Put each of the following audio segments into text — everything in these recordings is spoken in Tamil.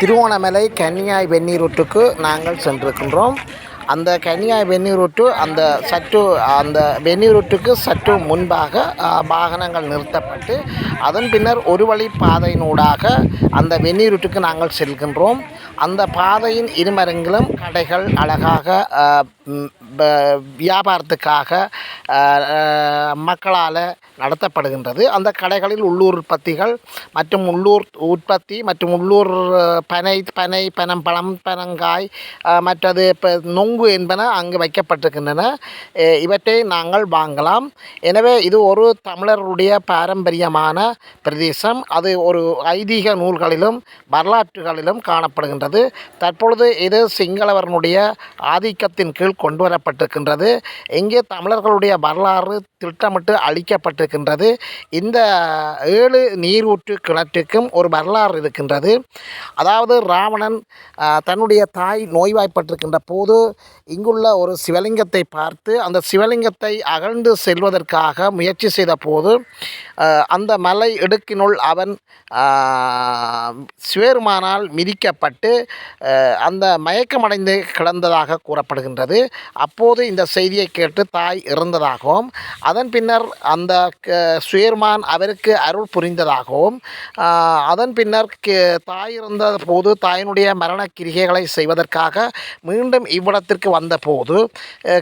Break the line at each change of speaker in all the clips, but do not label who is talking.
திருவோணமலை கன்னியாய் வெந்நீர் ரூட்டுக்கு நாங்கள் சென்றிருக்கின்றோம். அந்த கன்னியாய் வெந்நீர் ரூட்டு அந்த சற்று அந்த வெந்நீர் ரூட்டுக்கு சற்று முன்பாக வாகனங்கள் நிறுத்தப்பட்டு அதன் பின்னர் ஒரு வழி பாதையினூடாக அந்த வெந்நீர் ரூட்டுக்கு நாங்கள் செல்கின்றோம். அந்த பாதையின் இருமரங்களும் கடைகள் அழகாக வியாபாரத்துக்காக மக்களால் நடத்தப்படுகின்றது. அந்த கடைகளில் உள்ளூர் உற்பத்திகள் மற்றும் உள்ளூர் உற்பத்தி மற்றும் உள்ளூர் பனை பனை பனம் பழம் பனங்காய் மற்றது இப்போ நொங்கு என்பன அங்கு வைக்கப்பட்டிருக்கின்றன. இவற்றை நாங்கள் வாங்கலாம். எனவே இது ஒரு தமிழருடைய பாரம்பரியமான பிரதேசம். அது ஒரு ஐதீக நூல்களிலும் வரலாற்றுகளிலும் காணப்படுகின்றது. தற்பொழுது இது சிங்களவர்களுடைய ஆதிக்கத்தின் கீழ் கொண்டு வரப்பட்டிருக்கின்றது இங்கே தமிழர்களுடைய வரலாறு திட்டமிட்டு அளிக்கப்பட்டிருக்கின்றது. இந்த ஏழு நீரூற்று கிணற்றுக்கும் ஒரு வரலாறு இருக்கின்றது. அதாவது ராவணன் தன்னுடைய தாய் நோய்வாய்ப்பட்டிருக்கின்ற போது இங்குள்ள ஒரு சிவலிங்கத்தை பார்த்து அந்த சிவலிங்கத்தை அகழ்ந்து செல்வதற்காக முயற்சி செய்த போது அந்த மலை இடுக்கினுள் அவன் சிவேருமானால் மிதிக்கப்பட்டு அந்த மயக்கமடைந்து கிடந்ததாக கூறப்படுகின்றது. அப்போது இந்த செய்தியை கேட்டு தாய் இறந்ததாகவும் அதன் பின்னர் அந்த க- சுயர்மான் அவருக்கு அருள் புரிந்ததாகவும் அதன் பின்னர் கே- தாய் இருந்த போது தாயினுடைய மரண கிரிகைகளை செய்வதற்காக மீண்டும் இவ்விடத்திற்கு வந்தபோது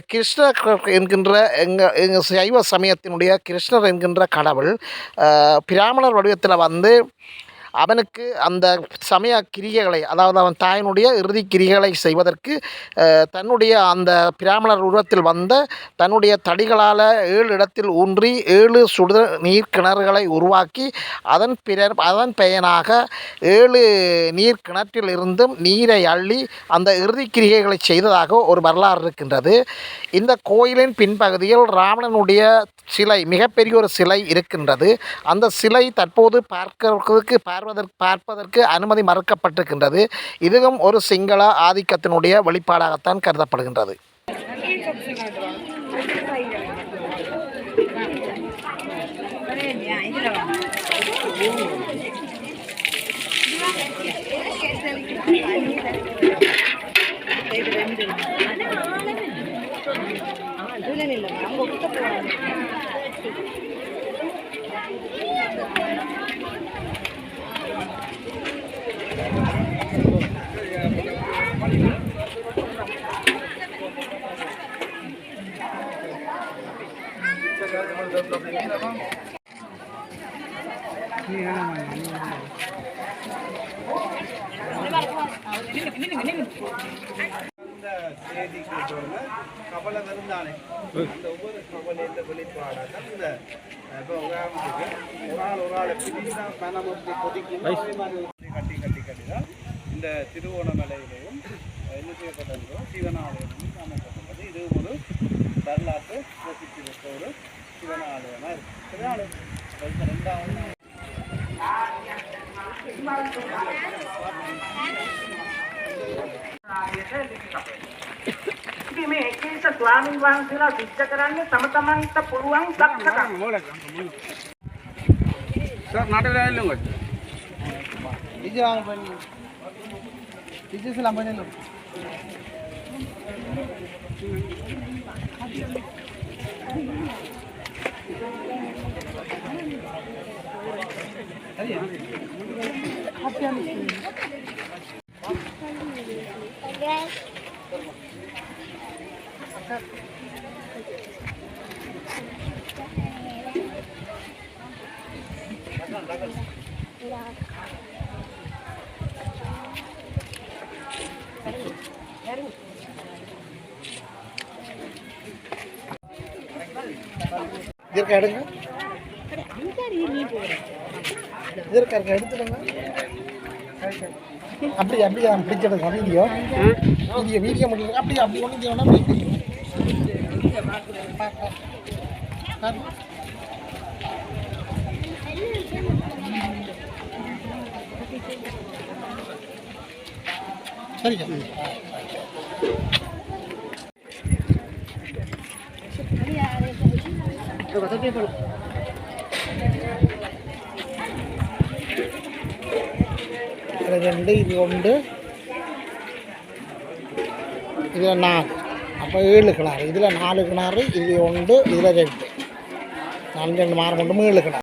கிருஷ்ணர் க- என்கின்ற எங்கள் எங்கள் சைவ சமயத்தினுடைய கிருஷ்ணர் என்கின்ற கடவுள் பிராமணர் வடிவத்தில் வந்து அவனுக்கு அந்த சமய கிரிகைகளை அதாவது அவன் தாயினுடைய இறுதி கிரிகைகளை செய்வதற்கு தன்னுடைய அந்த பிராமணர் உருவத்தில் வந்த தன்னுடைய தடிகளால் ஏழு இடத்தில் ஊன்றி ஏழு சுடு நீர் கிணறுகளை உருவாக்கி அதன் பிற அதன் பயனாக ஏழு நீர் கிணற்றில் இருந்தும் நீரை அள்ளி அந்த இறுதி கிரிகைகளை செய்ததாக ஒரு வரலாறு இருக்கின்றது. இந்த கோயிலின் பின்பகுதியில் ராவணனுடைய சிலை மிகப்பெரிய ஒரு சிலை இருக்கின்றது. அந்த சிலை தற்போது பார்க்கிறதுக்கு பார்வதற்கு பார்ப்பதற்கு அனுமதி மறுக்கப்பட்டிருக்கின்றது இதுவும் ஒரு சிங்கள ஆதிக்கத்தினுடைய வெளிப்பாடாகத்தான் கருதப்படுகின்றது
அந்த செய்திக்கு போல கவலை இருந்தானே அந்த ஒவ்வொரு கவலையின் வெளிப்பாடாக இந்த இப்போ உதாரணத்துக்கு ஒரு ஆள் ஒரு ஆளை பிரிச்சா பணம் அப்படி கொதிக்கும். கட்டி கட்டி கட்டி தான் இந்த திருவோணமலையிலையும் என்ன செய்யப்பட்டதோ சிவனாலயமும் காணப்பட்டது இது ஒரு வரலாற்று பிரசித்தி பெற்ற ஒரு சிவனாலயமாக இருக்கு. சிவனாலயம் ரெண்டாவது
ඉතින් මේ එක එක ස්වාමීන් වහන්සේලා සිද්ධ කරන්නේ තම තමන්ට පුළුවන් දක්ෂකම්.
සර් නඩේ ලැල්ලුම්
ගත්තා. ඉජාන් බනි. ඉජිස් ලම්බනලු. හරි. හප්පියන්නේ.
இதற்கு எடுங்க இதற்கு இருக்க எடுத்துடுங்க அப்படி அப்படி நான் பிடிச்சிடுங்க வீடியோ வீடியோ வீடியோ முடியல அப்படி அப்படி ஒன்று செய்யணும்னா வீடியோ சரிங்க ரெண்டு இது ஒன்று இதில் நாலு. அப்போ ஏழு கிணறு. இதில் நாலு கிணறு இது ஒன்று இதில் ரெண்டு. நாலு ரெண்டு மாறு மட்டும் ஏழு கிணறு.